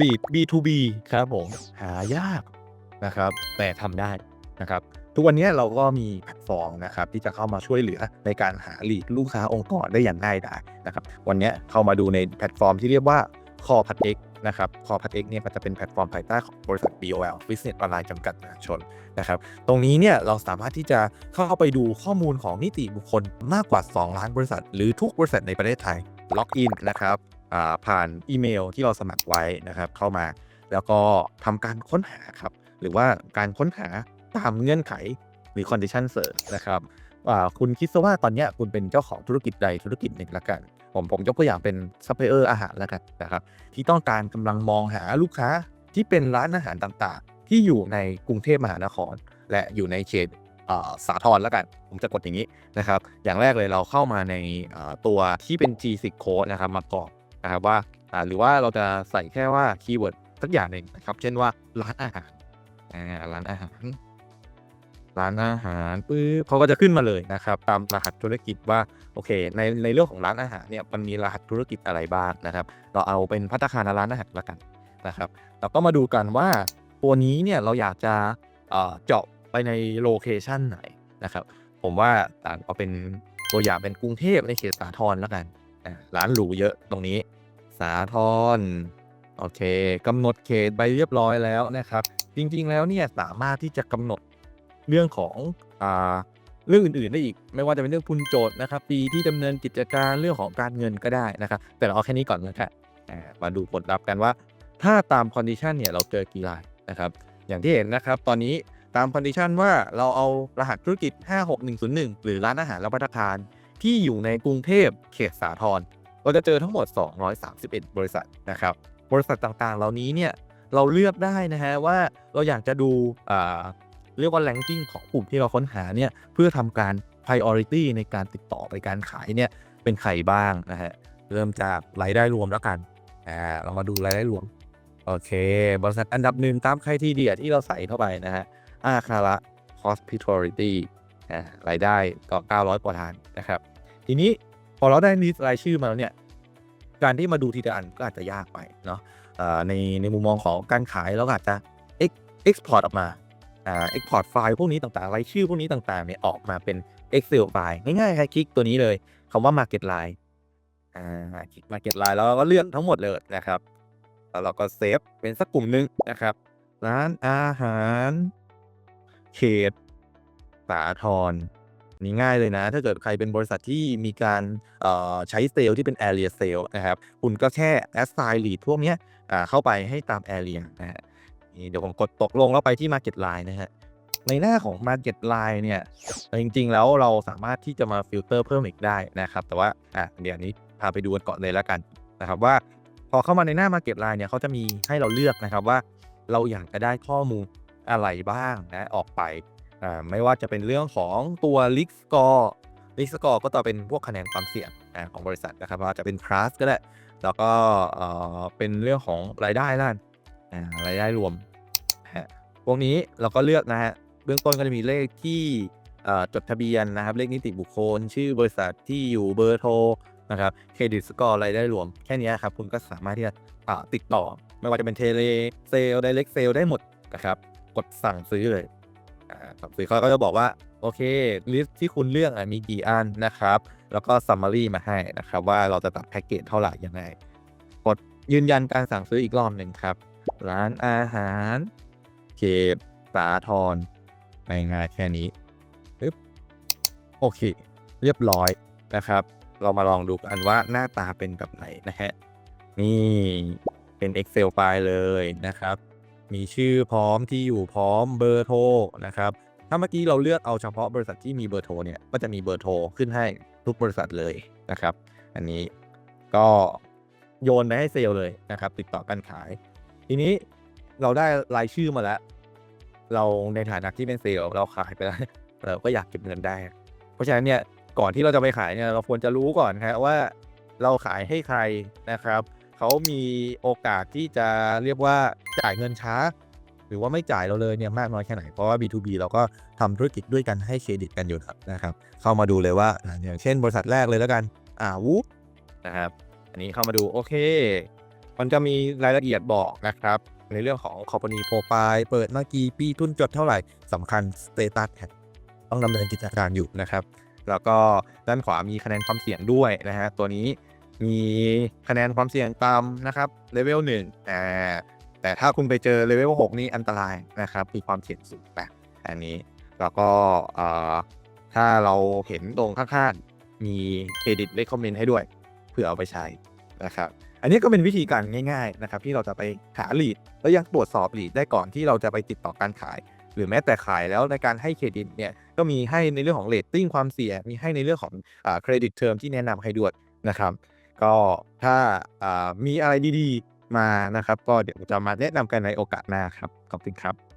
lead B2B ครับผมหายากนะครับแต่ทำได้นะครับทุกวันนี้เราก็มีแพลตฟอร์มนะครับที่จะเข้ามาช่วยเหลือในการหา lead ลูกค้าองค์กรได้อย่างง่ายดายนะครับวันนี้เข้ามาดูในแพลตฟอร์มที่เรียกว่า c o r p a t X นะครับ c o r p a t X เนี่ยก็จะเป็นแพลตฟอร์มภายใต้ของบริษัท BOL Business Online จำกัดมหาชนนะครับตรงนี้เนี่ยเราสามารถที่จะเข้าไปดูข้อมูลของนิติบุคคลมากกว่า 2 ล้านบริษัท หรือทุกบริษัทในประเทศไทยล็อกอินนะครับ ผ่านอีเมลที่เราสมัครไว้นะครับ เข้ามา แล้วก็ทำการค้นหาครับ หรือว่าการค้นหาตามเงื่อนไขหรือ condition search นะครับคุณคิดซะว่าตอนนี้คุณเป็นเจ้าของธุรกิจใดธุรกิจหนึ่งละกัน ผมผมยกตัวอย่างเป็นซัพพลายเออร์อาหารล้วกันนะครับที่ต้องการกำลังมองหาลูกค้าที่เป็นร้านอาหารต่างๆ ที่อยู่ในกรุงเทพมหานคร และอยู่ในเขตสาทรแล้วกัน ผมจะกดอย่างนี้นะครับ อย่างแรกเลยเราเข้ามาในตัวที่เป็น G10 code นะครับ มากรอก นะครับว่าหรือว่าเราจะใส่แค่ว่าคีย์เวิร์ดสักอย่างหนึ่งนะครับ เช่นว่าร้านอาหารร้านอาหาร ร้านอาหารปุ๊บเขาก็จะขึ้นมาเลยนะครับ ตามรหัสธุรกิจว่าโอเค ในในเรื่องของร้านอาหารเนี่ยมันมีรหัสธุรกิจอะไรบ้างนะครับ เราเอาเป็นพัตตาคารร้านอาหารละกันนะครับเราก็มาดูกันว่าตัวนี้เนี่ยเราอยากจะเจาะไปในโลเคชันไหนนะครับ ผมว่าต่างเอาเป็นตัวอย่างเป็นกรุงเทพในเขตสาทรแล้วกัน ร้านหรูเยอะตรงนี้ สาทรโอเคกำหนดเขตไปเรียบร้อยแล้วนะครับ จริงๆแล้วเนี่ยสามารถที่จะกำหนดเรื่องของอ่าเรื่องอื่นๆได้อีก ไม่ว่าจะเป็นเรื่องทุนโจทย์นะครับปีที่ดำเนินกิจการเรื่องของการเงินก็ได้นะครับ แต่เราเอาแค่นี้ก่อนนะครับมาดูผลลัพธ์กันว่า ถ้าตามคอนดิชันเนี่ยเราเจอกี่รายนะครับ อย่างที่เห็นนะครับ ตอนนี้ตามคอนดิชันว่าเราเอารหัสธุรกิจ 56101 หรือร้านอาหารและพัตตาคาร ที่อยู่ในกรุงเทพเขตสาทรเราจะเจอทั้งหมด 231 บริษัทนะครับ บริษัทต่างๆ เหล่านี้เนี่ยเราเลือกได้นะฮะว่าเราอยากจะดูเรียกว่า ranking ของกลุ่มที่เราค้นหาเนี่ยเพื่อทำการ priority ในการติดต่อไปการขายเนี่ยเป็นใครบ้างนะฮะเริ่มจากรายได้รวมแล้วกันอ่าเรามาดูรายได้รวม โอเค บริษัทอันดับหนึ่งตามใครที่เดียที่เราใส่เข้าไปนะฮะอาคาระ hospitality อ่ารายได้ก็900 กว่าล้านนะครับ ทีนี้พอเราได้ลิสต์รายชื่อมาแล้วเนี่ยการที่มาดูทีละอันก็อาจจะยากไปเนาะในในมุมมองของการขายเราก็อาจจะ ex export ออกมาอ่า export ไฟล์พวกนี้ต่างๆรายชื่อพวกนี้ต่างๆเนี่ยออกมาเป็น Excel ไฟล์ง่ายๆแครับคลิกตัวนี้เลยคำว่า market line อ่าคลิก market line แล้วเราก็เลือกทั้งหมดเลยนะครับแล้วเราก็เซฟเป็นสักกลุ่มหนึ่งนะครับ ร้านอาหาร เขตสาทร นี่ง่ายเลยนะ ถ้าเกิดใครเป็นบริษัทที่มีการใช้เซลล์ที่เป็น area sale นะครับ คุณก็แค่ assign lead พวกนี้เข้าไปให้ตาม area นะฮะเดี๋ยวผมกดตกลงแล้วไปที่ market line นะฮะในหน้าของ market line เนี่ย จริงๆ แล้วเราสามารถที่จะมาฟิลเตอร์เพิ่มอีกได้นะครับ แต่ว่าอะเดี๋ยวนี้พาไปดูกันก่อนเลยแล้วกันนะครับว่าพอเข้ามาในหน้า Market Line เนี่ยเขาจะมีให้เราเลือกนะครับว่าเราอยากจะได้ข้อมูลอะไรบ้างนะออกไป อ่าไม่ว่าจะเป็นเรื่องของตัว Risk Score Risk Score ก็จะเป็นพวกคะแนนความเสี่ยงอ่าของบริษัทนะครับว่าจะเป็น Class ก็ได้ แล้วก็เอ่อเป็นเรื่องของรายได้ล้านอ่ารายได้รวมฮะพวกนี้เราก็เลือกนะฮะเบื้องต้นก็จะมีเลขที่อ่อจดทะเบียนนะครับ เลขนิติบุคคล ชื่อบริษัทที่อยู่เบอร์โทรนะครับเครดิตสกอร์รายได้รวม แค่นี้ครับ คุณก็สามารถที่จะติดต่อ ไม่ว่าจะเป็นเทเลเซลไดเรกเซลได้หมดนะครับ กดสั่งซื้อเลย อ่าสั่งซื้อเขาก็จะบอกว่า โอเค ลิสต์ที่คุณเลือกอะมีกี่อันนะครับ แล้วก็ซัมมารีมาให้นะครับ ว่าเราจะตัดแพ็กเกจเท่าไหร่ยังไง กดยืนยันการสั่งซื้ออีกรอบหนึ่งครับ ร้านอาหารเขตสาทรง่ายๆแค่นี้ปึ๊บโอเค เรียบร้อยนะครับ เรามาลองดูกันว่าหน้าตาเป็นแบบไหนนะฮะ นี่เป็น Excel ไฟล์เลยนะครับ มีชื่อพร้อมที่อยู่พร้อมเบอร์โทรนะครับถ้าเมื่อกี้เราเลือกเอาเฉพาะบริษัทที่มีเบอร์โทรเนี่ยก็จะมีเบอร์โทรขึ้นให้ทุกบริษัทเลยนะครับ อันนี้ก็โยนไปให้เซลล์เลยนะครับ ติดต่อการขาย ทีนี้เราได้รายชื่อมาแล้ว เราในฐานะที่เป็นเซลล์เราขายไปแล้วเราก็อยากเก็บเงินได้ เพราะฉะนั้นเนี่ยก่อนที่เราจะไปขายเนี่ยเราควรจะรู้ก่อนครับว่าเราขายให้ใครนะครับ เขามีโอกาสที่จะเรียกว่าจ่ายเงินช้า หรือว่าไม่จ่ายเราเลยเนี่ยมากน้อยแค่ไหน เพราะว่า B2B เราก็ทำธุรกิจด้วยกันให้เครดิตกันอยู่นะครับ เข้ามาดูเลยว่าอย่างเช่นบริษัทแรกเลยแล้วกันอ่าวูนะครับ อันนี้เข้ามาดูโอเค มันจะมีรายละเอียดบอกนะครับ ในเรื่องของ company profile เปิดมากี่ปีทุนจดเท่าไหร่สำคัญ status แท็ต้องดำเนินกิจการอยู่นะครับ แล้วก็ด้านขวามีคะแนนความเสี่ยงด้วยนะฮะตัวนี้ มีคะแนนความเสี่ยงต่ำนะครับเลเวลหนึ่งอ่แต่ถ้าคุณไปเจอเลเวล6นี่อันตรายนะครับมีความเสี่ยงสูงแบบอันนี้ แล้วก็เอ่อถ้าเราเห็นตรงข้างๆมีเครดิตเลคคอมเมนต์ให้ด้วยเพื่อเอาไปใช้นะครับอันนี้ก็เป็นวิธีการง่ายๆนะครับที่เราจะไปหา lead แล้วยังตรวจสอบ lead ได้ก่อนที่เราจะไปติดต่อการขาย หรือแม้แต่ขายแล้วในการให้เครดิตเนี่ยก็มีให้ในเรื่องของเรตติ้งความเสี่ยงมีให้ในเรื่องของเครดิตเทอมที่แนะนำให้ด้วยนะครับ ก็ถ้ามีอะไรดีๆมานะครับ ก็เดี๋ยวจะมาแนะนำกันในโอกาสหน้าครับ ขอบคุณครับ